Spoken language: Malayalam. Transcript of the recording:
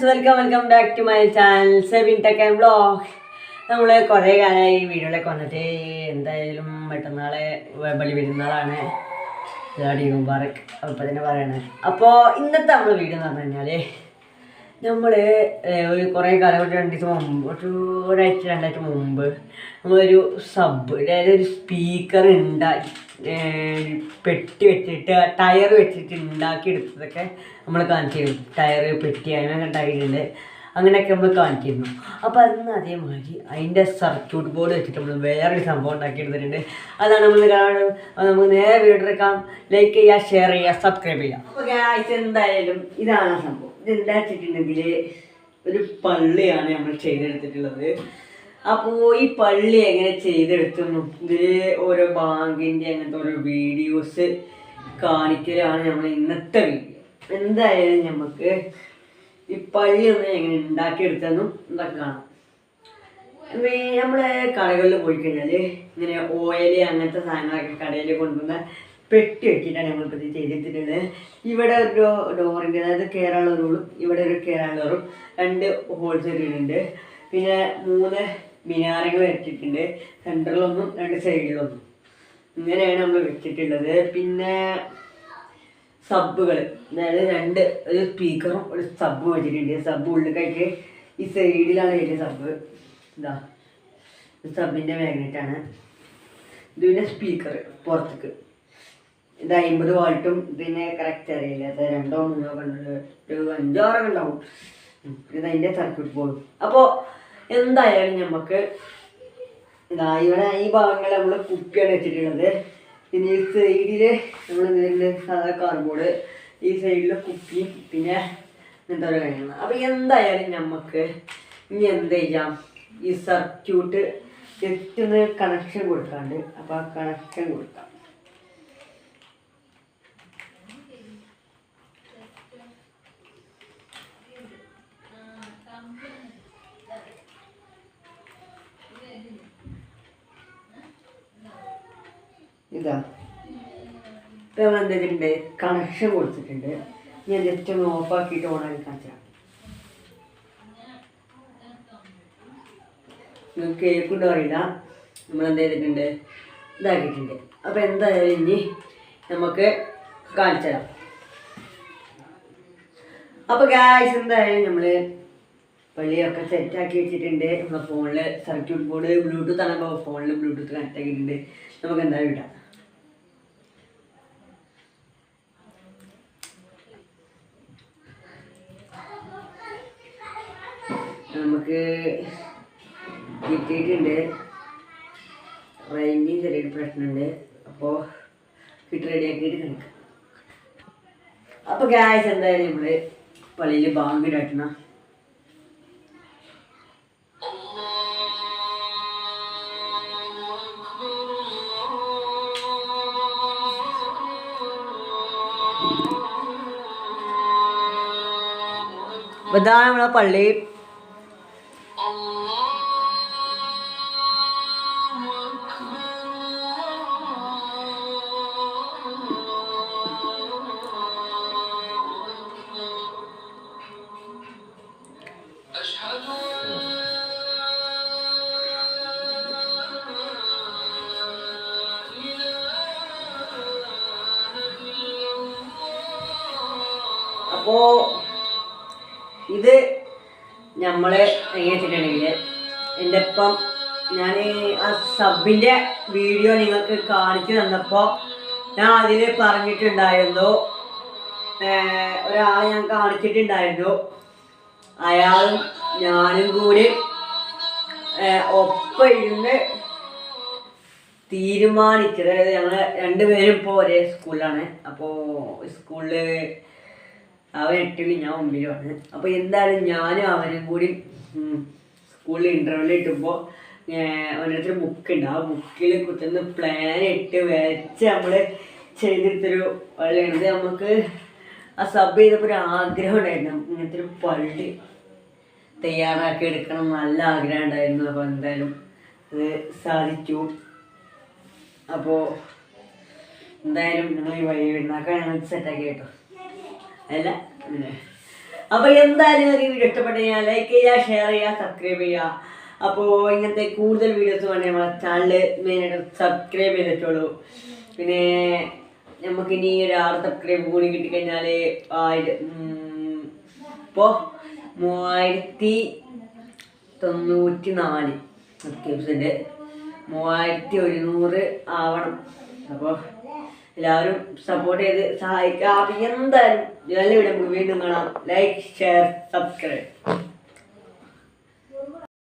Friends welcome welcome back to my channel seven tech and blog നമ്മൾ കുറേ കാലമായി വീഡിയോയിലേക്ക് വന്നിട്ട് എന്തായാലും മറ്റന്നാളെ ബലി പെരുന്നാളാണ്. മുബാറക് അപ്പോൾ തന്നെ പറയണേ. അപ്പോൾ ഇന്നത്തെ നമ്മൾ വീഡിയോ എന്ന് പറഞ്ഞു കഴിഞ്ഞാൽ നമ്മൾ ഒരു കുറേ കാലം ഒരു രണ്ടു ദിവസം മുമ്പ് ഒരു ഒരാഴ്ച രണ്ടാഴ്ച മുമ്പ് നമ്മളൊരു സബ് അതായത് ഒരു സ്പീക്കർ ഉണ്ടാക്കി പെട്ടി വെച്ചിട്ട് ടയർ വെച്ചിട്ട് ഉണ്ടാക്കിയെടുത്തതൊക്കെ നമ്മൾ കാണിച്ചു തരും. ടയർ പെട്ടി അങ്ങനെ ഉണ്ടാക്കിയിട്ടുണ്ട് അങ്ങനെയൊക്കെ നമ്മൾ കാണിക്കുന്നു അപ്പോൾ അതിന് അതേമാതിരി അതിന്റെ സർക്യൂട്ട് ബോർഡ് വെച്ചിട്ട് നമ്മൾ വേറൊരു സംഭവം ഉണ്ടാക്കി എടുത്തിട്ടുണ്ട് അതാണ് നമ്മൾ കാണാൻ നമുക്ക് നേരെ വീഡിയോ എടുക്കാം. ലൈക്ക് ചെയ്യുക ഷെയർ ചെയ്യുക സബ്സ്ക്രൈബ് ചെയ്യുക. അപ്പോൾ ഗ്യാസ് എന്തായാലും ഇതാണ് സംഭവം. ഇത് എന്താ വെച്ചിട്ടുണ്ടെങ്കിൽ ഒരു പള്ളിയാണ് നമ്മൾ ചെയ്തെടുത്തിട്ടുള്ളത്. അപ്പോൾ ഈ പള്ളി എങ്ങനെ ചെയ്തെടുത്തുന്നു ഇതിൽ ഓരോ ബാങ്കിന്റെ അങ്ങനത്തെ ഓരോ വീഡിയോസ് കാണിക്കലാണ് നമ്മൾ ഇന്നത്തെ വീഡിയോ എന്തായാലും നമുക്ക് ഈ പള്ളി ഒന്ന് എങ്ങനെ ഉണ്ടാക്കിയെടുത്തതെന്നും ഇതൊക്കെ കാണാം. നമ്മളെ കടകളിൽ പോയി കഴിഞ്ഞാൽ ഇങ്ങനെ ഓയിൽ അങ്ങനത്തെ സാധനങ്ങളൊക്കെ കടയിൽ കൊണ്ടുവന്ന പെട്ടി വെച്ചിട്ടാണ് നമ്മളിപ്പോൾ ഇത് ചെയ്തിട്ടുള്ളത്. ഇവിടെ ഒരു ഡോറിന്റെ അതായത് കയറാനുള്ള ഇവിടെ ഒരു കയറാനുള്ള റൂം രണ്ട് ഹോൾസെയിലുണ്ട് പിന്നെ മൂന്ന് മിനാറുകൾ വെച്ചിട്ടുണ്ട്. സെന്ററിലൊന്നും രണ്ട് സൈഡിലൊന്നും. ഇങ്ങനെയാണ് നമ്മൾ വെച്ചിട്ടുള്ളത്. പിന്നെ സബുകൾ അതായത് രണ്ട് ഒരു സ്പീക്കറും ഒരു സബ്ബ് വെച്ചിട്ടുണ്ട്. സബ് ഉള്ളിലേക്കായിട്ട് ഈ സൈഡിലാണ് വലിയ സബ്ബ്. ഇതാ. സബിന്റെ മാഗ്നറ്റാണ് ഇത് പിന്നെ സ്പീക്കർ പുറത്തേക്ക്. ഇത് അമ്പത് വോൾട്ടും പിന്നെ കറക്റ്റ് അറിയില്ല. അത് രണ്ടോ മൂന്നോ കണ്ടു ഒരു അഞ്ചോ ആറോ ഉണ്ടാവും. ഇത് അതിന്റെ സർക്യൂട്ട് ബോർഡ് അപ്പോൾ എന്തായാലും നമുക്ക് ഇതാ ഇവിടെ ഈ ഭാഗങ്ങൾ നമ്മൾ കുപ്പിയാണ് വെച്ചിട്ടുള്ളത്. പിന്നെ ഈ സൈഡിൽ നമ്മൾ നേരിൽ സാധാ കാർബോർഡ് ഈ സൈഡിൽ കുപ്പി പിന്നെ എന്താ പറയുക കാര്യങ്ങൾ അപ്പോൾ എന്തായാലും നമുക്ക് ഇനി എന്ത് ചെയ്യാം? ഈ സർക്യൂട്ട് ജസ്റ്റ് ഒന്ന് കണക്ഷൻ കൊടുക്കാണ്ട്. അപ്പോൾ ആ കണക്ഷൻ കൊടുക്കാം. ഇതാ. ഇപ്പം നമ്മൾ എന്തെങ്കിലും കണക്ഷൻ കൊടുത്തിട്ടുണ്ട് ഞാൻ ജസ്റ്റ് ഒന്ന് ഓഫ് ആക്കിയിട്ട് ഓൺ ആക്കി കാണിച്ചാൽ നിങ്ങൾക്ക് കേൾക്കുണ്ടോ അറിയില്ല. നമ്മൾ എന്ത് ചെയ്തിട്ടുണ്ട്? ഇതാക്കിയിട്ടുണ്ട്. അപ്പോൾ എന്തായാലും ഇനി നമുക്ക് കാണിച്ചു തരാം. അപ്പോൾ ഗ്യാസ് എന്തായാലും നമ്മൾ പള്ളിയൊക്കെ സെറ്റാക്കി വെച്ചിട്ടുണ്ട്. നമ്മുടെ ഫോണിൽ സർക്യൂട്ട് ബോർഡ് ബ്ലൂടൂത്ത് ആണ്. അപ്പോൾ ഫോണിൽ ബ്ലൂടൂത്ത് കണക്ട് ആക്കിയിട്ടുണ്ട്. നമുക്ക് എന്തായാലും ഇടാം. നമുക്ക് കിട്ടിയിട്ടുണ്ട്. റേഞ്ചിന് ചെറിയൊരു പ്രശ്നമുണ്ട്. അപ്പോൾ കിട്ടി റെഡിയാക്കിയിട്ട് കഴിക്കാം അപ്പോൾ ഗ്യാസ് എന്തായാലും നമ്മൾ പള്ളിയിൽ ബാങ്ക് ഇടണം ഇതാ നമ്മളെ പള്ളി അപ്പോ ഇത് നമ്മളെ എങ്ങനെ വെച്ചിട്ടുണ്ടെങ്കിൽ എന്റെ ഒപ്പം ഞാൻ ആ സബിന്റെ വീഡിയോ നിങ്ങൾക്ക് കാണിച്ചു തന്നപ്പോൾ ഞാൻ അതിൽ പറഞ്ഞിട്ടുണ്ടായിരുന്നു. ഒരാളെ ഞാൻ കാണിച്ചിട്ടുണ്ടായിരുന്നു. അയാളും ഞാനും കൂടി ഒപ്പം ഇരുന്ന് തീരുമാനിച്ചത്. അതായത് ഞങ്ങൾ രണ്ടുപേരും ഇപ്പോൾ ഒരേ സ്കൂളിലാണ്. അപ്പോൾ സ്കൂളിൽ അവൻ എട്ടിലും ഞാൻ ഒമ്പതിലുമാണ് അപ്പോൾ എന്തായാലും ഞാനും അവനും കൂടി സ്കൂളിൽ ഇന്റർവ്യൂവിൽ ഇട്ടപ്പോ ഓരോരുത്തർ ബുക്ക് ഉണ്ട് ആ ബുക്കിൽ കുത്തുന്ന പ്ലാൻ ഇട്ട് വരച്ച് നമ്മൾ ചെയ്തെടുത്തൊരു പള്ളിയാണ് നമുക്ക് ആ സബ് ചെയ്തപ്പോൾ ഒരു ആഗ്രഹം ഉണ്ടായിരുന്നു. ഇങ്ങനത്തെ ഒരു പള്ളി തയ്യാറാക്കി എടുക്കണം നല്ല ആഗ്രഹം ഉണ്ടായിരുന്നു. അപ്പോൾ എന്തായാലും അത് സാധിച്ചു. അപ്പോൾ എന്തായാലും നിങ്ങൾ ഈ വഴി വിടുന്നാക്കാൻ ഞങ്ങൾ സെറ്റാക്കി കേട്ടോ. അല്ല. അപ്പോൾ അപ്പൊ എന്തായാലും ഈ വീഡിയോ ഇഷ്ടപ്പെട്ടു ലൈക്ക് ചെയ്യുക ഷെയർ ചെയ്യുക സബ്സ്ക്രൈബ് ചെയ്യുക അപ്പോൾ ഇങ്ങനത്തെ കൂടുതൽ വീഡിയോസ് വേണ്ടി നമ്മളെ ചാനൽ മെയിനായിട്ട് സബ്സ്ക്രൈബ് ചെയ്തിട്ടുള്ളൂ പിന്നെ നമുക്ക് ഇനി ഒരു ആറ് സബ്സ്ക്രൈബ് കൂടി കിട്ടിക്കഴിഞ്ഞാൽ ഇപ്പോൾ മൂവായിരത്തി തൊണ്ണൂറ്റി നാല് സബ്സ്ക്രൈബ്സിന്റെ മൂവായിരത്തി ഒരുന്നൂറ് ആവണം. അപ്പോൾ എല്ലാവരും സപ്പോർട്ട് ചെയ്ത് സഹായിക്കുക. അപ്പം എന്തായാലും വീഡിയോ വീണ്ടും കാണാം. Like share subscribe